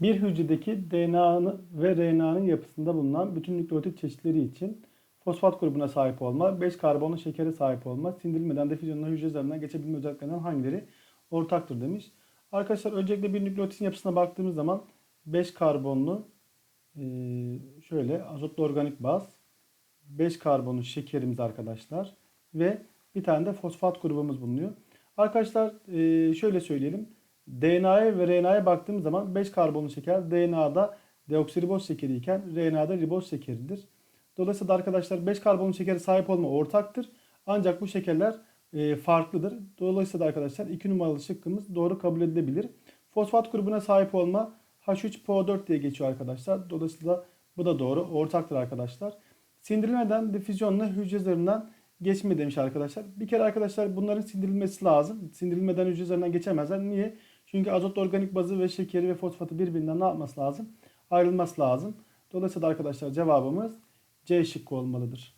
Bir hücredeki DNA'nın ve RNA'nın yapısında bulunan bütün nükleotit çeşitleri için fosfat grubuna sahip olma, 5 karbonlu şekere sahip olma, sindirilmeden difüzyonla hücre zarından geçebilme özelliklerinden hangileri ortaktır demiş. Arkadaşlar öncelikle bir nükleotitin yapısına baktığımız zaman 5 karbonlu şöyle azotlu organik baz, 5 karbonlu şekerimiz arkadaşlar ve bir tane de fosfat grubumuz bulunuyor. Arkadaşlar şöyle söyleyelim. DNA'ya ve RNA'ya baktığımız zaman 5 karbonlu şeker DNA'da deoksiriboz şekeri iken RNA'da riboz şekeridir. Dolayısıyla da arkadaşlar 5 karbonlu şekere sahip olma ortaktır. Ancak bu şekerler e, farklıdır. Dolayısıyla da arkadaşlar 2 numaralı şıkkımız doğru kabul edilebilir. Fosfat grubuna sahip olma H3PO4 diye geçiyor arkadaşlar. Dolayısıyla bu da doğru. Ortaktır arkadaşlar. Sindirilmeden difüzyonla hücre zarından geçme demiş arkadaşlar. Bir kere arkadaşlar bunların sindirilmesi lazım. Sindirilmeden hücre geçemezler. Niye? Çünkü azot organik bazı ve şekeri ve fosfatı birbirinden ne yapması lazım? Ayrılması lazım. Dolayısıyla da arkadaşlar cevabımız C şıkkı olmalıdır.